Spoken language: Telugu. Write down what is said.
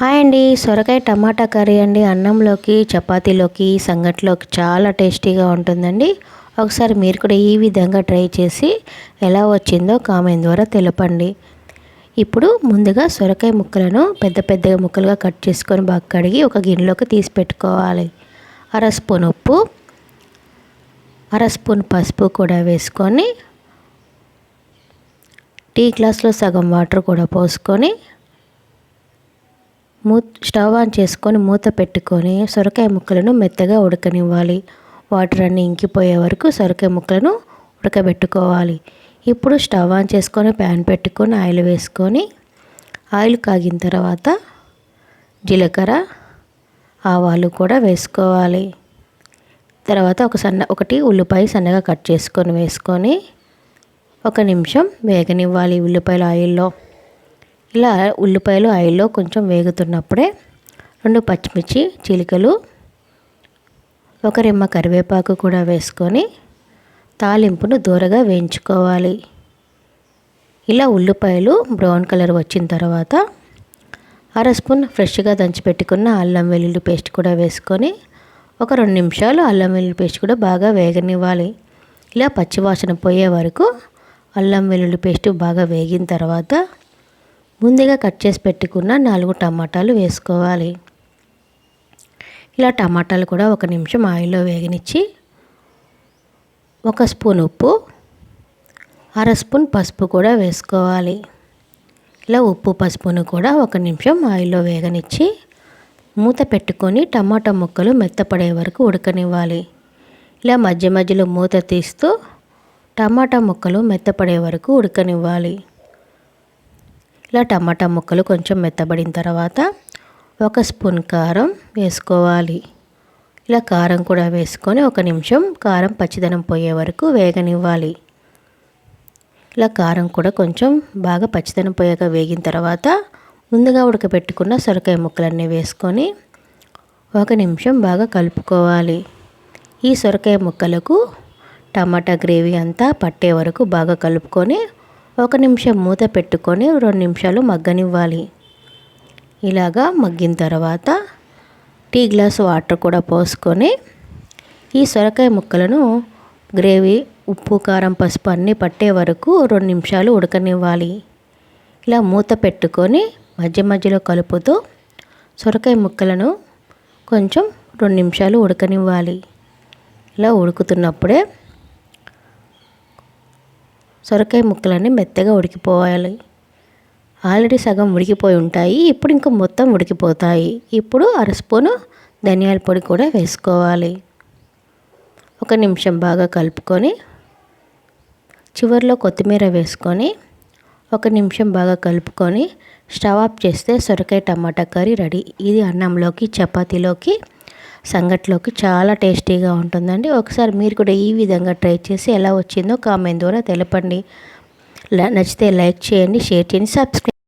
హాయ్ అండి. సొరకాయ టమాటా కర్రీ అండి. అన్నంలోకి చపాతీలోకి సంగట్లోకి చాలా టేస్టీగా ఉంటుందండి. ఒకసారి మీరు కూడా ఈ విధంగా ట్రై చేసి ఎలా వచ్చిందో కామెంట్ ద్వారా తెలపండి. ఇప్పుడు ముందుగా సొరకాయ ముక్కలను పెద్ద పెద్దగా ముక్కలుగా కట్ చేసుకొని బాగా కడిగి ఒక గిన్నెలోకి తీసి పెట్టుకోవాలి. అర స్పూన్ ఉప్పు అర స్పూన్ పసుపు కూడా వేసుకొని టీ గ్లాస్లో సగం వాటర్ కూడా పోసుకొని మూ స్టవ్ ఆన్ చేసుకొని మూత పెట్టుకొని సొరకాయ ముక్కలను మెత్తగా ఉడకనివ్వాలి. వాటర్ అన్నీ ఇంకిపోయే వరకు సొరకాయ ముక్కలను ఉడకబెట్టుకోవాలి. ఇప్పుడు స్టవ్ ఆన్ చేసుకొని ప్యాన్ పెట్టుకొని ఆయిల్ వేసుకొని ఆయిల్ కాగిన తర్వాత జీలకర్ర ఆవాలు కూడా వేసుకోవాలి. తర్వాత ఒక సన్న ఒకటి ఉల్లిపాయ సన్నగా కట్ చేసుకొని వేసుకొని ఒక నిమిషం వేగనివ్వాలి ఉల్లిపాయల ఆయిల్లో. ఇలా ఉల్లిపాయలు ఆయిల్లో కొంచెం వేగుతున్నప్పుడే రెండు పచ్చిమిర్చి చిలికలు ఒక రెమ్మ కరివేపాకు కూడా వేసుకొని తాలింపును దూరగా వేయించుకోవాలి. ఇలా ఉల్లిపాయలు బ్రౌన్ కలర్ వచ్చిన తర్వాత అర స్పూన్ ఫ్రెష్గా దంచిపెట్టుకున్న అల్లం వెల్లుల్లి పేస్ట్ కూడా వేసుకొని ఒక రెండు నిమిషాలు అల్లం వెల్లుల్లి పేస్ట్ కూడా బాగా వేగనివ్వాలి. ఇలా పచ్చివాసన పోయే వరకు అల్లం వెల్లుల్లి పేస్ట్ బాగా వేగిన తర్వాత ముందుగా కట్ చేసి పెట్టుకున్న నాలుగు టమాటాలు వేసుకోవాలి. ఇలా టమాటాలు కూడా ఒక నిమిషం ఆయిల్లో వేగనిచ్చి ఒక స్పూన్ ఉప్పు అర స్పూన్ పసుపు కూడా వేసుకోవాలి. ఇలా ఉప్పు పసుపును కూడా ఒక నిమిషం ఆయిల్లో వేగనిచ్చి మూత పెట్టుకొని టమాటా ముక్కలు మెత్తపడే వరకు ఉడకనివ్వాలి. ఇలా మధ్య మధ్యలో మూత తీస్తూ టమాటా ముక్కలు మెత్తపడే వరకు ఉడకనివ్వాలి. ఇలా టమాటా ముక్కలు కొంచెం మెత్తబడిన తర్వాత ఒక స్పూన్ కారం వేసుకోవాలి. ఇలా కారం కూడా వేసుకొని ఒక నిమిషం కారం పచ్చిదనం పోయే వరకు వేగనివ్వాలి. ఇలా కారం కూడా కొంచెం బాగా పచ్చిదనం పోయాక వేగిన తర్వాత ముందుగా ఉడకబెట్టుకున్న సొరకాయ ముక్కలన్నీ వేసుకొని ఒక నిమిషం బాగా కలుపుకోవాలి. ఈ సొరకాయ ముక్కలకు టమాటా గ్రేవీ అంతా పట్టే వరకు బాగా కలుపుకొని ఒక నిమిషం మూత పెట్టుకొని రెండు నిమిషాలు మగ్గనివ్వాలి. ఇలాగా మగ్గిన తర్వాత టీ గ్లాస్ వాటర్ కూడా పోసుకొని ఈ సొరకాయ ముక్కలను గ్రేవీ ఉప్పు కారం పసుపు అన్నీ పట్టే వరకు రెండు నిమిషాలు ఉడకనివ్వాలి. ఇలా మూత పెట్టుకొని మధ్య మధ్యలో కలుపుతూ సొరకాయ ముక్కలను కొంచెం రెండు నిమిషాలు ఉడకనివ్వాలి. ఇలా ఉడుకుతున్నప్పుడే సొరకాయ ముక్కలన్నీ మెత్తగా ఉడికిపోవాలి. ఆల్రెడీ సగం ఉడికిపోయి ఉంటాయి. ఇప్పుడు ఇంకా మొత్తం ఉడికిపోతాయి. ఇప్పుడు అర స్పూను ధనియాల పొడి కూడా వేసుకోవాలి. ఒక నిమిషం బాగా కలుపుకొని చివరిలో కొత్తిమీర వేసుకొని ఒక నిమిషం బాగా కలుపుకొని స్టవ్ ఆఫ్ చేస్తే సొరకాయ టమాటా కర్రీ రెడీ. ఇది అన్నంలోకి చపాతీలోకి సంగట్లోకి చాలా టేస్టీగా ఉంటుందండి. ఒకసారి మీరు కూడా ఈ విధంగా ట్రై చేసి ఎలా వచ్చిందో కామెంట్ ద్వారా తెలపండి. నచ్చితే లైక్ చేయండి షేర్ చేయండి సబ్స్క్రైబ్